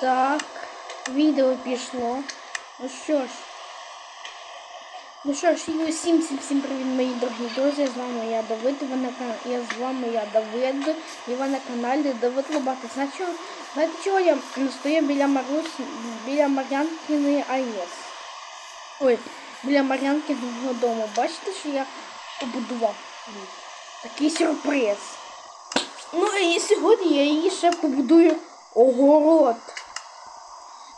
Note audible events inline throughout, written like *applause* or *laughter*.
Так, відео пішло. Ну що ж. Ну що ж, і усім всім всім привіт, мої дорогі друзі. З вами я Давид, ви на кан- я з вами я Давид, і ви на каналі Давид Лобати. Знаєте, знаєте чого я стою біля Марусь, біля Мар'янкиної АЕС? Ой, біля Мар'янкиного дому. Бачите, що я побудував? Такий сюрприз. Ну і сьогодні я її ще побудую огород.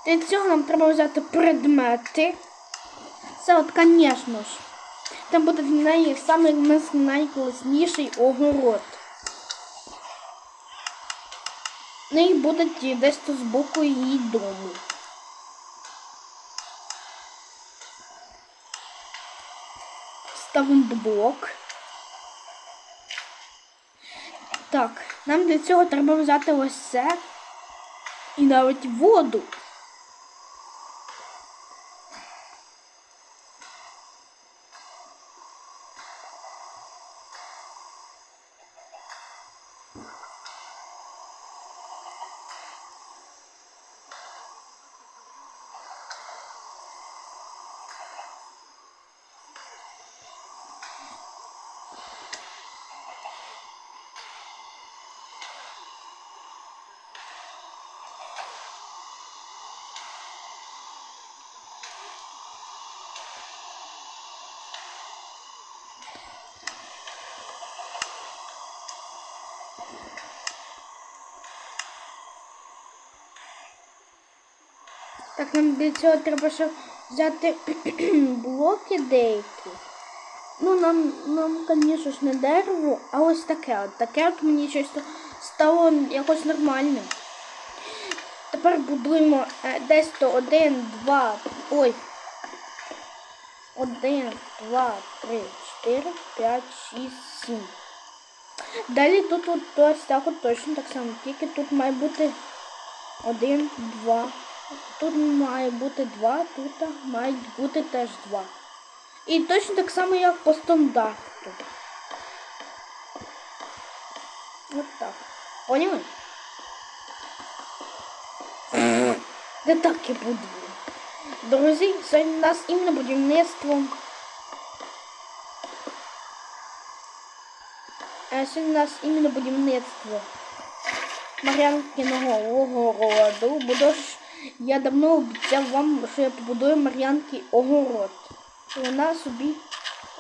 Для цього нам треба взяти предмети. Це от, звісно ж. Там буде в неї самий найкласніший огород. Ну і буде десь тут з боку її дому. Ставимо блок. Так, нам для цього треба взяти ось це і навіть воду. Так, нам для цього треба ще взяти *clears throat* блоки деякі. Ну, нам, нам, звісно ж, не дерево, а ось таке. От таке от мені щось стало якось нормальним. Тепер будуємо е, десь то один, два, ой. Один, два, три, чотири, п'ять, шість, сім. Далі тут от, ось так от точно так само, тільки тут має бути один, два. Тут має бути два, тут мають бути теж два. І точно так само, як по стандарту. От так. Поняли? Де так я буду. Друзі, сьогодні у нас іменно будівництво. Е, Сьогодні у нас іменно будівництво Мар'янкиного огороду. Ж я давно обіцяв вам, що я побудую Мар'янки огород. Вона собі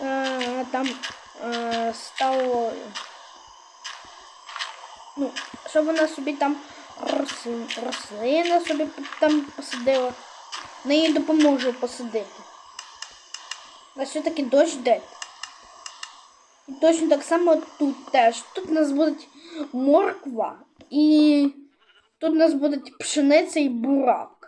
е, там е, стало. Ну, щоб вона собі там рослин, рослина собі там посадила. На їй допоможу посадити. А все-таки дощ йде. І точно так само тут теж. Тут у нас буде морква і тут у нас будуть пшениця і бурак.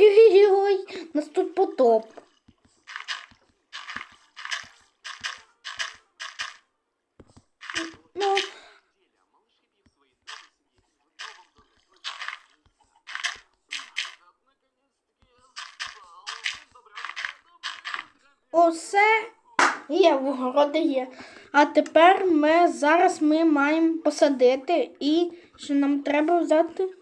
Ой-ой-ой, у нас тут потоп. Ну, Оце є в городі є. А тепер ми зараз ми маємо посадити і що нам треба взяти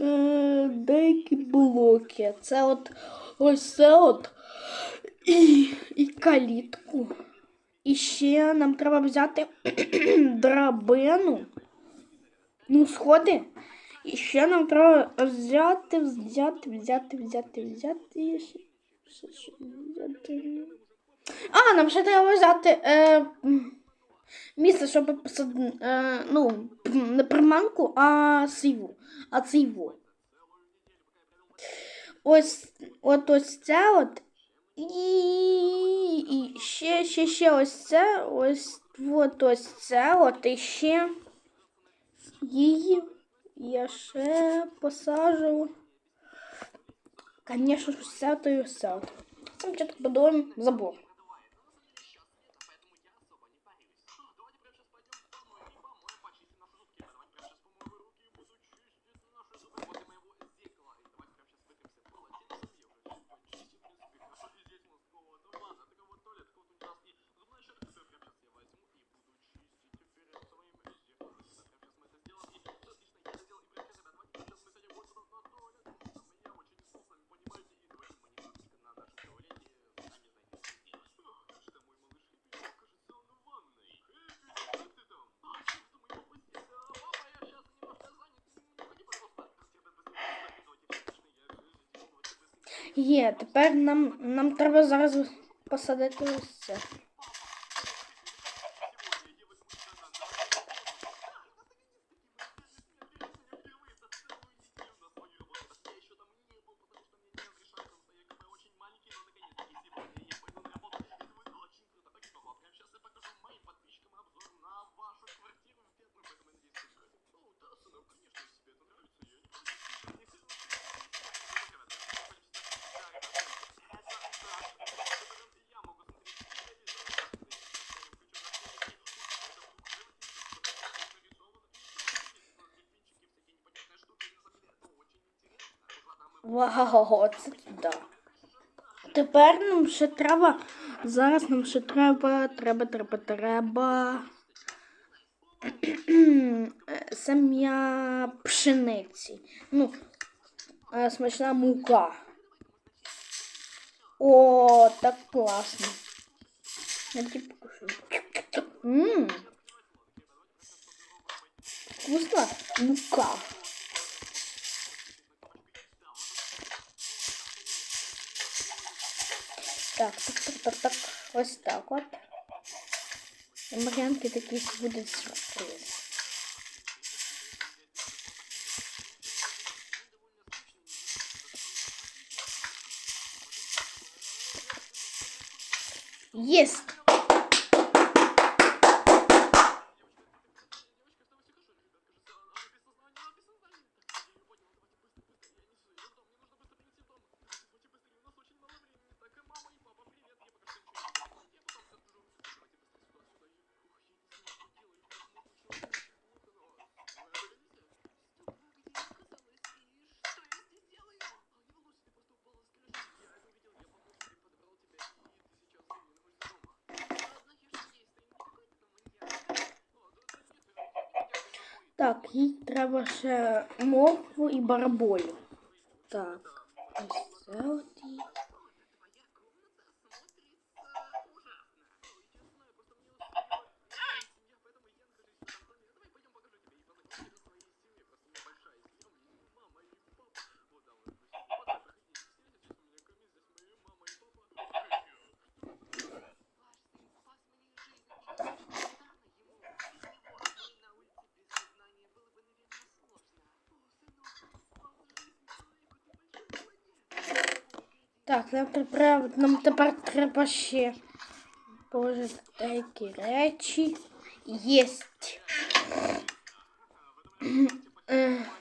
е, деякі блоки. Це от ось це от і, і калітку. І ще нам треба взяти *clears throat* драбину. Ну, сходи. І ще нам треба взяти, взяти, взяти, взяти, взяти. ще- ще- взяти. А, нам ще треба взяти е, місце, щоб посадити, е, ну, м, не приманку, а сиву. А циву. Ось, от ось це от. І, і ще, ще, ще ось це, ось, от ось це, от і ще її я ще посажу. Конечно ж, сятою сяд. Спочатку будуємо забор. Є, тепер нам, нам треба зараз посадити ось це. Вау, це да. Тепер нам ще треба. Зараз нам ще треба, треба, треба, треба. *clears throat* Сем'я пшениці. Ну, е, смачна мука. О, так класно. Я тільки покушу. Ммм. Вкусна мука. Так, так, так, так, так. Ось так от. І Мар'янки такий буде сюрприз. Єсть! Так, їй треба ще моркву і бараболю. Так, ось це от Так, нам тепер, нам тепер треба ще положити деякі речі. Єсть. *clears throat*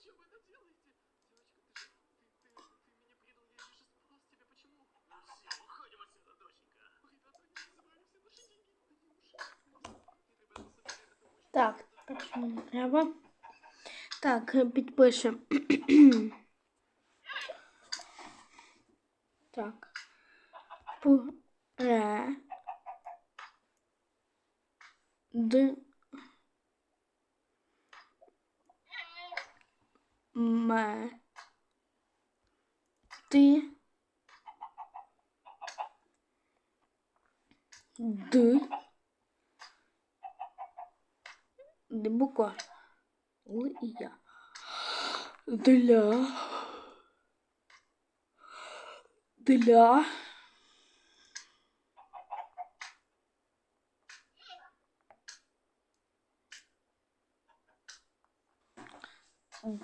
зачем вы это делаете? Девочка, ты же... Ты, ты, ты меня предал, я же спас тебя, почему? Ну все, уходим отсюда, доченька. Ребята, они забрали все наши деньги. Они ушли. Ребята, собирай это очень... так, нам треба. Так, е, підпишемо. так. П. Ре. Д. Ме. Ти. Д. Де буква. Л і я. Для. Для.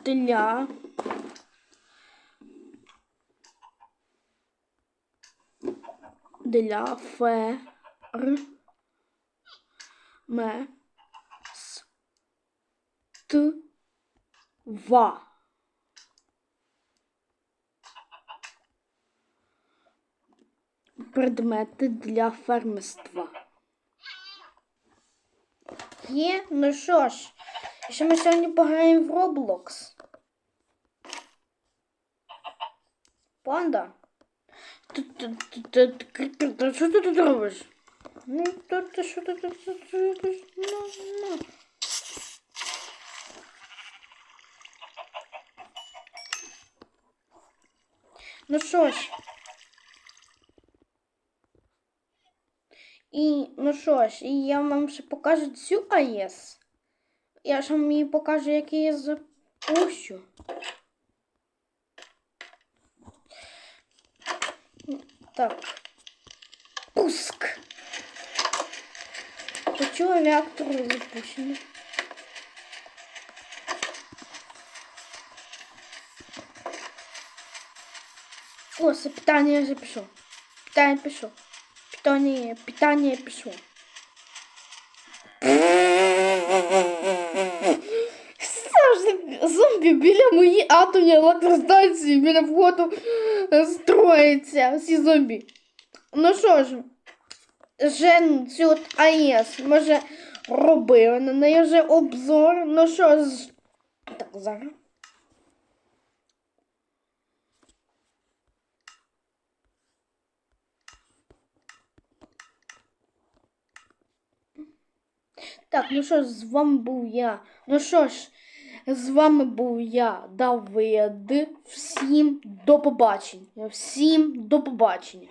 Для. Для фер. Ме. С. Т. Предмети для фермерства. Є? Ну що ж, ще ми сьогодні пограємо в Roblox. Панда? Що ти тут робиш? Ну, то ти що ти тут робиш? Ну, ну. Ну що ж. І ну що ж, і я вам ще покажу цю АЕС. Я ж вам її покажу, як я її запущу. Так. Пуск. Почему реактор запущений? О, це питання вже пішло. Питання пішло. Питання, питання пішло. Зомбі біля моєї атомної електростанції біля входу е, строїться. Всі зомбі. Ну що ж, вже цю АЕС ми вже робили, на неї вже обзор. Ну що ж, так, зараз. Так, ну що ж, з вами був я. Ну що ж, з вами був я, Давид. Всім до побачення. Всім до побачення.